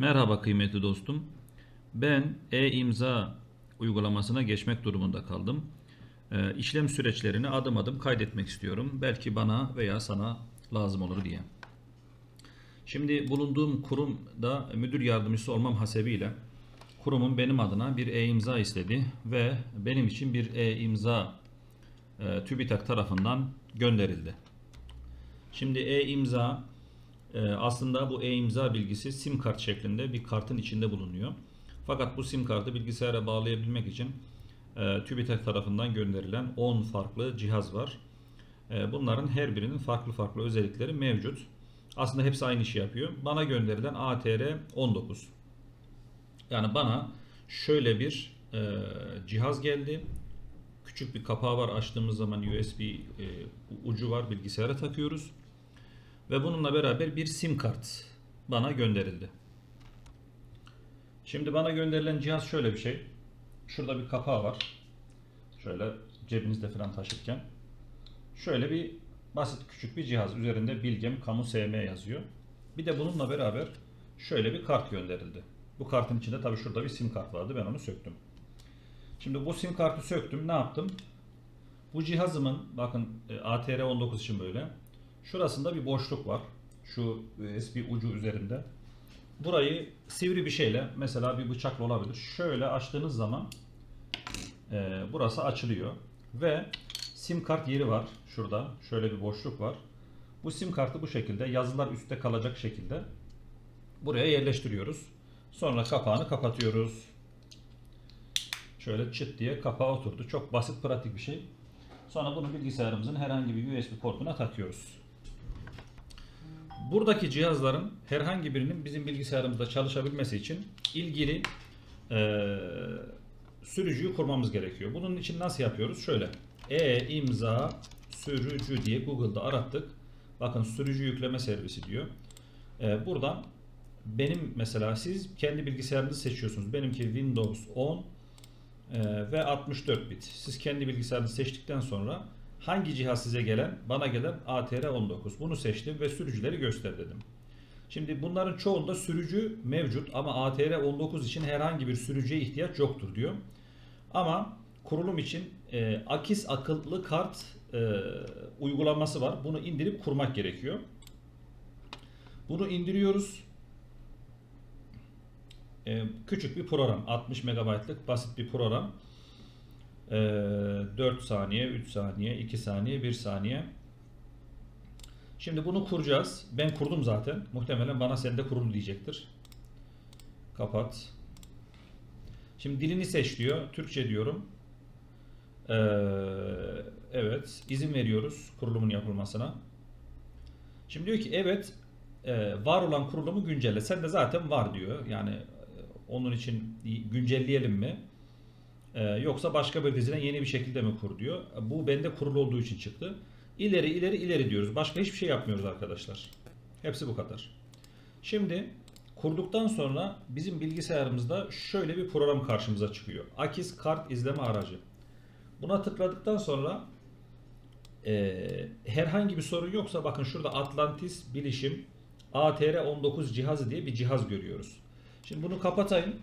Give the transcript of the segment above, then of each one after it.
Merhaba kıymetli dostum. Ben e-imza uygulamasına geçmek durumunda kaldım. Ee, işlem süreçlerini adım adım kaydetmek istiyorum. Belki bana veya sana lazım olur diye. Şimdi bulunduğum kurumda müdür yardımcısı olmam hasebiyle kurumun benim adına bir e-imza istedi ve benim için bir e-imza e, TÜBİTAK tarafından gönderildi. Şimdi e-imza e, aslında bu e-imza bilgisi sim kart şeklinde bir kartın içinde bulunuyor. Fakat bu sim kartı bilgisayara bağlayabilmek için e, TÜBİTAK tarafından gönderilen 10 farklı cihaz var. E, bunların her birinin farklı farklı özellikleri mevcut. Aslında hepsi aynı işi yapıyor. Bana gönderilen ATR 19. Yani bana şöyle bir e, cihaz geldi. Küçük bir kapağı var. Açtığımız zaman USB ucu var. Bilgisayara takıyoruz. Ve bununla beraber bir sim kart bana gönderildi. Şimdi bana gönderilen cihaz şöyle bir şey. Şurada bir kapağı var. Şöyle cebinizde falan taşırken. Şöyle bir basit küçük bir cihaz. Üzerinde Bilgem Kamu SM yazıyor. Bir de bununla beraber şöyle bir kart gönderildi. Bu kartın içinde tabii şurada bir sim kart vardı. Ben onu söktüm. Şimdi bu sim kartı söktüm. Ne yaptım? Bu cihazımın bakın e, ATR 19 için böyle. Şurasında bir boşluk var. Şu USB ucu üzerinde. Burayı sivri bir şeyle mesela bir bıçakla olabilir. Şöyle açtığınız zaman e, burası açılıyor. Ve sim kart yeri var. Şurada şöyle bir boşluk var. Bu sim kartı bu şekilde yazılar üstte kalacak şekilde buraya yerleştiriyoruz. Sonra kapağını kapatıyoruz. Şöyle çıt diye kapağı oturdu. Çok basit pratik bir şey. Sonra bunu bilgisayarımızın herhangi bir USB portuna takıyoruz. Buradaki cihazların herhangi birinin bizim bilgisayarımızda çalışabilmesi için ilgili eee, sürücüyü kurmamız gerekiyor. Bunun için nasıl yapıyoruz? Şöyle e-imza sürücü diye Google'da arattık. Bakın sürücü yükleme servisi diyor. Eee, buradan benim mesela siz kendi bilgisayarınızı seçiyorsunuz. Benimki Windows 10 ee, ve 64 bit. Siz kendi bilgisayarınızı seçtikten sonra hangi cihaz size gelen, bana gelen ATR19. Bunu seçtim ve sürücüleri göster dedim. Şimdi bunların çoğunda sürücü mevcut ama ATR19 için herhangi bir sürücüye ihtiyaç yoktur diyor. Ama kurulum için e, Akis akıllı kart e, uygulaması var. Bunu indirip kurmak gerekiyor. Bunu indiriyoruz. Ee, küçük bir program. 60 MB'lık basit bir program. Ee, 4 saniye, 3 saniye, 2 saniye, 1 saniye. Şimdi bunu kuracağız. Ben kurdum zaten. Muhtemelen bana sende kurul diyecektir. Kapat. Şimdi dilini seç diyor. Türkçe diyorum. Ee, evet. izin veriyoruz kurulumun yapılmasına. Şimdi diyor ki evet e, var olan kurulumu güncelle. Sen de zaten var diyor. Yani e, onun için güncelleyelim mi? E, yoksa başka bir dizine yeni bir şekilde mi kur diyor. Bu bende kurulu olduğu için çıktı. İleri ileri ileri diyoruz. Başka hiçbir şey yapmıyoruz arkadaşlar. Hepsi bu kadar. Şimdi kurduktan sonra bizim bilgisayarımızda şöyle bir program karşımıza çıkıyor. Akis kart izleme aracı. Buna tıkladıktan sonra e, herhangi bir sorun yoksa bakın şurada Atlantis Bilişim ATR19 cihazı diye bir cihaz görüyoruz. Şimdi bunu kapatayım.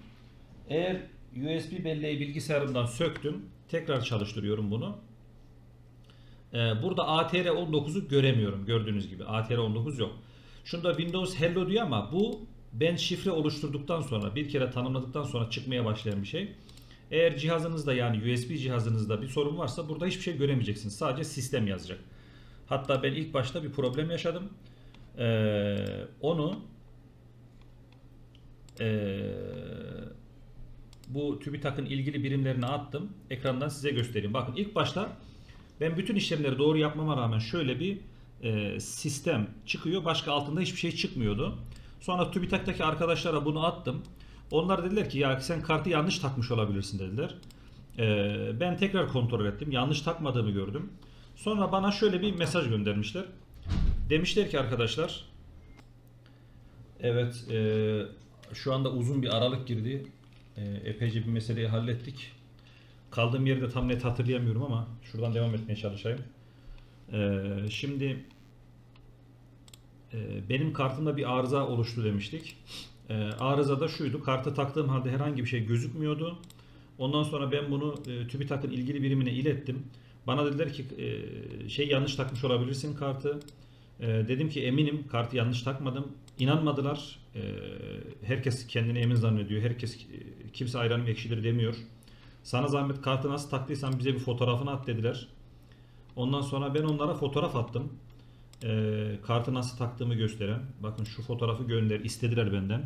Eğer USB belleği bilgisayarımdan söktüm. Tekrar çalıştırıyorum bunu. Ee, burada ATR19'u göremiyorum. Gördüğünüz gibi ATR19 yok. Şunda Windows Hello diyor ama bu ben şifre oluşturduktan sonra bir kere tanımladıktan sonra çıkmaya başlayan bir şey. Eğer cihazınızda yani USB cihazınızda bir sorun varsa burada hiçbir şey göremeyeceksiniz. Sadece sistem yazacak. Hatta ben ilk başta bir problem yaşadım. Ee, onu ee, bu TÜBİTAK'ın ilgili birimlerine attım. Ekrandan size göstereyim. Bakın ilk başta ben bütün işlemleri doğru yapmama rağmen şöyle bir e, sistem çıkıyor. Başka altında hiçbir şey çıkmıyordu. Sonra TÜBİTAK'taki arkadaşlara bunu attım. Onlar dediler ki ya sen kartı yanlış takmış olabilirsin dediler. Ee, ben tekrar kontrol ettim. Yanlış takmadığımı gördüm. Sonra bana şöyle bir mesaj göndermişler. Demişler ki arkadaşlar Evet e, şu anda uzun bir aralık girdi. E, epeyce bir meseleyi hallettik. Kaldığım yeri de tam net hatırlayamıyorum ama şuradan devam etmeye çalışayım. E, şimdi e, benim kartımda bir arıza oluştu demiştik. E, arıza da şuydu. Kartı taktığım halde herhangi bir şey gözükmüyordu. Ondan sonra ben bunu e, TÜBİTAK'ın ilgili birimine ilettim. Bana dediler ki e, şey yanlış takmış olabilirsin kartı. E, dedim ki eminim kartı yanlış takmadım. İnanmadılar. E, herkes kendini emin zannediyor. Herkes e, kimse ayranım ekşidir demiyor. Sana zahmet kartı nasıl taktıysan bize bir fotoğrafını at dediler. Ondan sonra ben onlara fotoğraf attım. E, kartı nasıl taktığımı gösteren. Bakın şu fotoğrafı gönder istediler benden.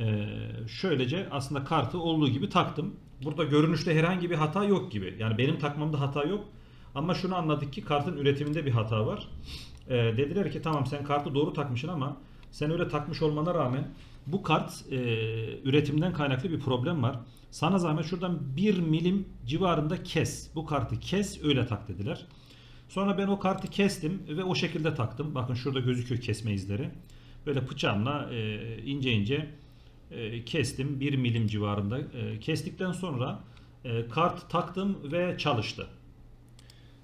E, şöylece aslında kartı olduğu gibi taktım. Burada görünüşte herhangi bir hata yok gibi. Yani benim takmamda hata yok. Ama şunu anladık ki kartın üretiminde bir hata var. E, dediler ki tamam sen kartı doğru takmışsın ama sen öyle takmış olmana rağmen bu kart e, üretimden kaynaklı bir problem var. Sana zahmet şuradan 1 milim civarında kes. Bu kartı kes öyle tak dediler. Sonra ben o kartı kestim ve o şekilde taktım. Bakın şurada gözüküyor kesme izleri. Böyle bıçağımla e, ince ince e, kestim. 1 milim civarında. E, kestikten sonra e, kart taktım ve çalıştı.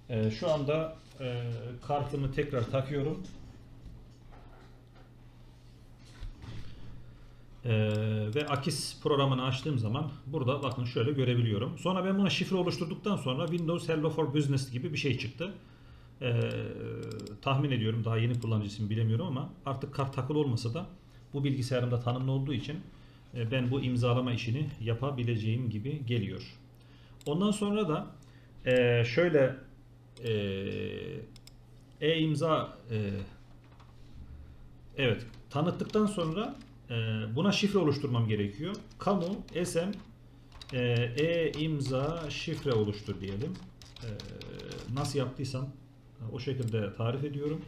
E, şu anda e, kartımı tekrar takıyorum. Ee, ve Akis programını açtığım zaman burada bakın şöyle görebiliyorum. Sonra ben buna şifre oluşturduktan sonra Windows Hello for Business gibi bir şey çıktı. Ee, tahmin ediyorum daha yeni kullanıcısını bilemiyorum ama artık kart takılı olmasa da bu bilgisayarımda tanımlı olduğu için e, ben bu imzalama işini yapabileceğim gibi geliyor. Ondan sonra da e, şöyle e, e-imza e, evet tanıttıktan sonra buna şifre oluşturmam gerekiyor. Kamu SM e, e-imza şifre oluştur diyelim. E, nasıl yaptıysam o şekilde tarif ediyorum.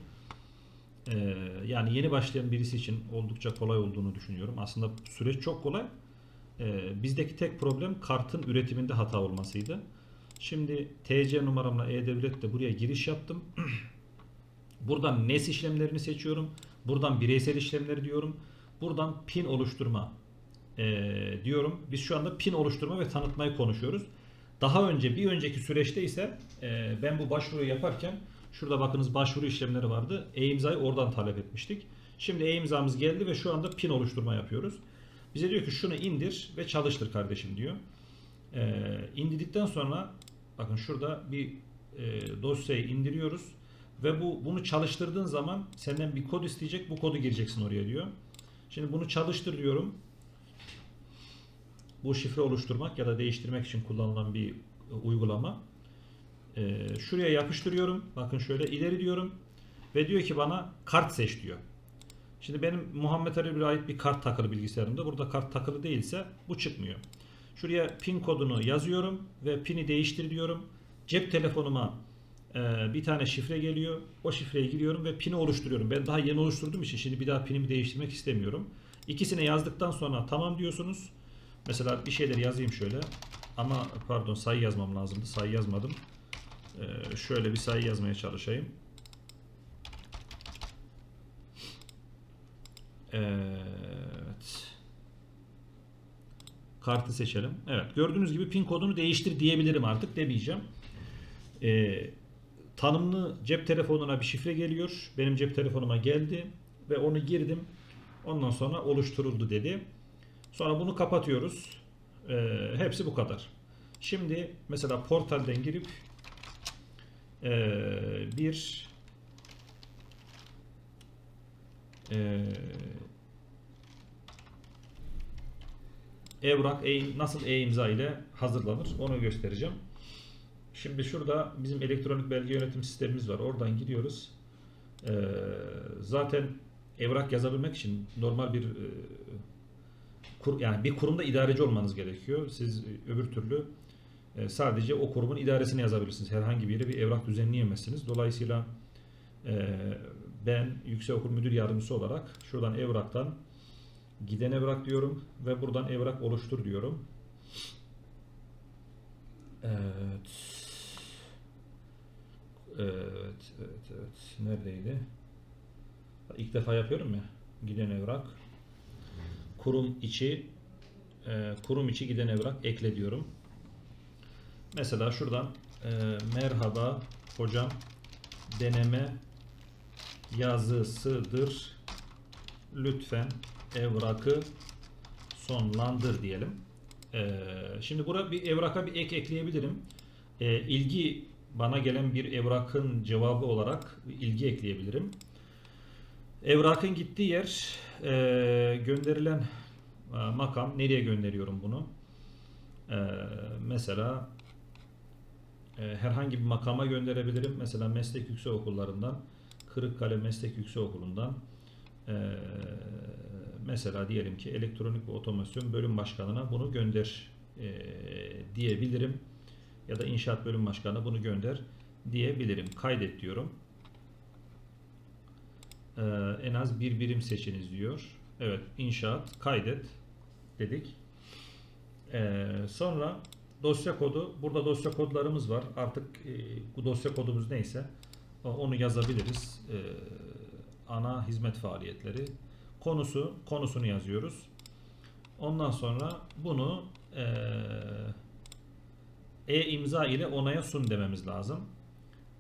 E, yani yeni başlayan birisi için oldukça kolay olduğunu düşünüyorum. Aslında süreç çok kolay. E, bizdeki tek problem kartın üretiminde hata olmasıydı. Şimdi TC numaramla E-Devlet'te buraya giriş yaptım. Buradan NES işlemlerini seçiyorum. Buradan bireysel işlemleri diyorum. Buradan pin oluşturma e, diyorum. Biz şu anda pin oluşturma ve tanıtmayı konuşuyoruz. Daha önce bir önceki süreçte ise e, ben bu başvuruyu yaparken şurada bakınız başvuru işlemleri vardı. E-imzayı oradan talep etmiştik. Şimdi e-imzamız geldi ve şu anda pin oluşturma yapıyoruz. Bize diyor ki şunu indir ve çalıştır kardeşim diyor. E, indirdikten sonra bakın şurada bir e, dosyayı indiriyoruz ve bu bunu çalıştırdığın zaman senden bir kod isteyecek. Bu kodu gireceksin oraya diyor. Şimdi bunu çalıştır diyorum. Bu şifre oluşturmak ya da değiştirmek için kullanılan bir e, uygulama. Ee, şuraya yapıştırıyorum. Bakın şöyle ileri diyorum. Ve diyor ki bana kart seç diyor. Şimdi benim Muhammed Bey'e ait bir kart takılı bilgisayarımda. Burada kart takılı değilse bu çıkmıyor. Şuraya pin kodunu yazıyorum ve pini değiştir diyorum. Cep telefonuma bir tane şifre geliyor. O şifreye giriyorum ve pini oluşturuyorum. Ben daha yeni oluşturduğum için şimdi bir daha pinimi değiştirmek istemiyorum. İkisini yazdıktan sonra tamam diyorsunuz. Mesela bir şeyler yazayım şöyle. Ama pardon sayı yazmam lazımdı. Sayı yazmadım. Ee, şöyle bir sayı yazmaya çalışayım. Evet. Kartı seçelim. Evet gördüğünüz gibi pin kodunu değiştir diyebilirim artık demeyeceğim. Ee, tanımlı cep telefonuna bir şifre geliyor. Benim cep telefonuma geldi ve onu girdim. Ondan sonra oluşturuldu dedi. Sonra bunu kapatıyoruz. Ee, hepsi bu kadar. Şimdi mesela portalden girip ee, bir ee, evrak e, nasıl e-imza ile hazırlanır onu göstereceğim. Şimdi şurada bizim elektronik belge yönetim sistemimiz var. Oradan giriyoruz. Ee, zaten evrak yazabilmek için normal bir e, kur, yani bir kurumda idareci olmanız gerekiyor. Siz e, öbür türlü e, sadece o kurumun idaresini yazabilirsiniz. Herhangi bir yere bir evrak düzenleyemezsiniz. Dolayısıyla e, ben Yüksekokul Müdür Yardımcısı olarak şuradan evraktan giden evrak diyorum ve buradan evrak oluştur diyorum. Evet. Evet, evet, evet. Neredeydi? İlk defa yapıyorum ya. Giden evrak. Kurum içi e, kurum içi giden evrak ekle diyorum. Mesela şuradan e, merhaba hocam deneme yazısıdır. Lütfen evrakı sonlandır diyelim. Ee, şimdi burada bir evraka bir ek ekleyebilirim. Ee, ilgi bana gelen bir evrakın cevabı olarak ilgi ekleyebilirim. Evrakın gittiği yer e, gönderilen e, makam nereye gönderiyorum bunu? E, mesela e, herhangi bir makama gönderebilirim. Mesela meslek yüksek okullarından Kırıkkale Meslek Yüksek Okulu'ndan e, mesela diyelim ki elektronik ve otomasyon bölüm başkanına bunu gönder e, diyebilirim. Ya da inşaat bölüm başkanına bunu gönder diyebilirim. Kaydet diyorum. Ee, en az bir birim seçiniz diyor. Evet inşaat kaydet dedik. Ee, sonra dosya kodu. Burada dosya kodlarımız var. Artık e, bu dosya kodumuz neyse onu yazabiliriz. Ee, ana hizmet faaliyetleri. Konusu konusunu yazıyoruz. Ondan sonra bunu e, e-imza ile onaya sun dememiz lazım.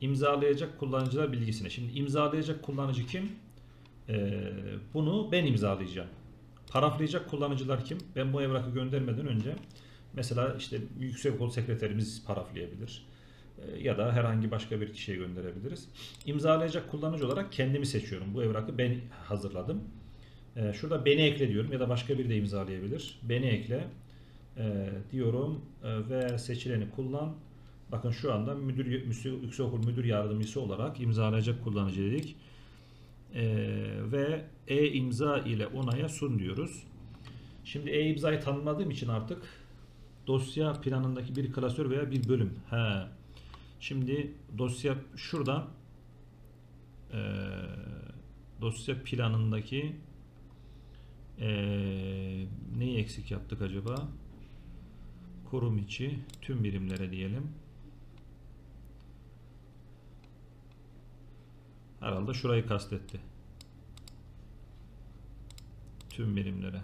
İmzalayacak kullanıcılar bilgisine. Şimdi imzalayacak kullanıcı kim? Ee, bunu ben imzalayacağım. Paraflayacak kullanıcılar kim? Ben bu evrakı göndermeden önce mesela işte yüksek okul sekreterimiz paraflayabilir. Ee, ya da herhangi başka bir kişiye gönderebiliriz. İmzalayacak kullanıcı olarak kendimi seçiyorum. Bu evrakı ben hazırladım. Ee, şurada beni ekle diyorum ya da başka biri de imzalayabilir. Beni ekle Ee, diyorum Ee, ve seçileni kullan. Bakın şu anda müdür yüksekokul müdür yardımcısı olarak imzalayacak kullanıcı dedik. Ee, ve e-imza ile onaya sun diyoruz. Şimdi e-imzayı tanımladığım için artık dosya planındaki bir klasör veya bir bölüm. He. Şimdi dosya şuradan e, dosya planındaki e, neyi eksik yaptık acaba? Kurum içi tüm birimlere diyelim. Herhalde şurayı kastetti. Tüm birimlere.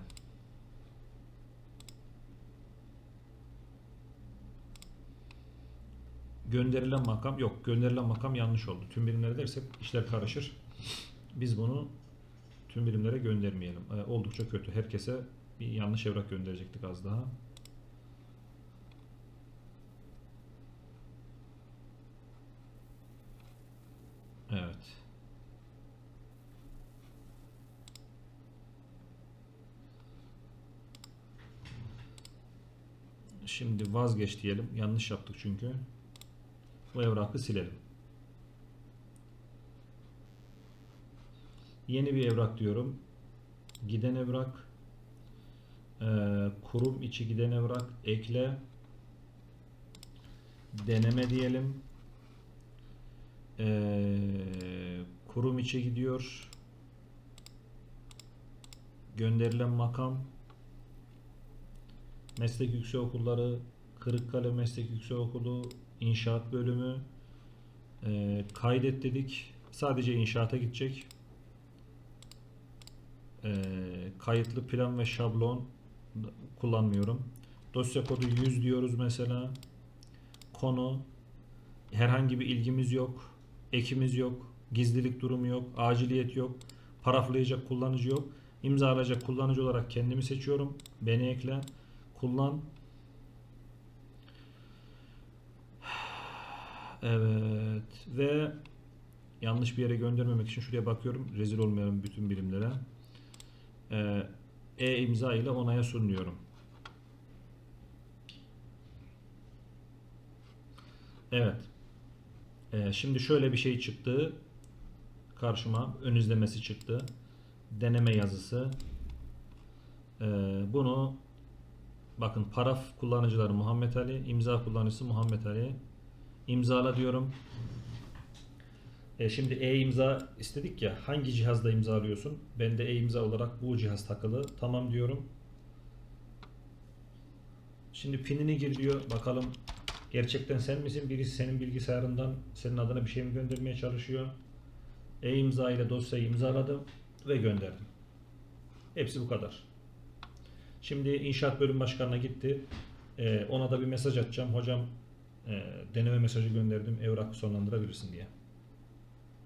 Gönderilen makam yok. Gönderilen makam yanlış oldu. Tüm birimlere dersek işler karışır. Biz bunu tüm birimlere göndermeyelim. Ee, oldukça kötü. Herkese bir yanlış evrak gönderecektik az daha. Evet. Şimdi vazgeç diyelim. Yanlış yaptık çünkü. Bu evrakı silelim. Yeni bir evrak diyorum. Giden evrak. Ee, kurum içi giden evrak. Ekle. Deneme diyelim. Ee, kurum içi gidiyor. Gönderilen makam. Meslek Yüksekokulları, Kırıkkale Meslek Yüksekokulu, İnşaat Bölümü. Ee, kaydet dedik. Sadece inşaata gidecek. Ee, kayıtlı plan ve şablon kullanmıyorum. Dosya kodu 100 diyoruz mesela. Konu herhangi bir ilgimiz yok. Ekimiz yok. Gizlilik durumu yok. Aciliyet yok. Paraflayacak kullanıcı yok. İmzalayacak kullanıcı olarak kendimi seçiyorum. Beni ekle. Kullan. Evet. Ve yanlış bir yere göndermemek için şuraya bakıyorum. Rezil olmayalım bütün birimlere. Ee, E-imza ile onaya sunuyorum. Evet. Ee, şimdi şöyle bir şey çıktı. Karşıma ön izlemesi çıktı. Deneme yazısı. Ee, bunu bakın paraf kullanıcıları Muhammed Ali, imza kullanıcısı Muhammed Ali. İmzala diyorum. E şimdi e-imza istedik ya hangi cihazda imzalıyorsun? Ben de e-imza olarak bu cihaz takılı. Tamam diyorum. Şimdi pinini gir diyor. Bakalım gerçekten sen misin? Birisi senin bilgisayarından senin adına bir şey mi göndermeye çalışıyor? E-imza ile dosyayı imzaladım ve gönderdim. Hepsi bu kadar. Şimdi inşaat bölüm başkanına gitti. E, ona da bir mesaj atacağım. Hocam e, deneme mesajı gönderdim. Evrak sonlandırabilirsin diye.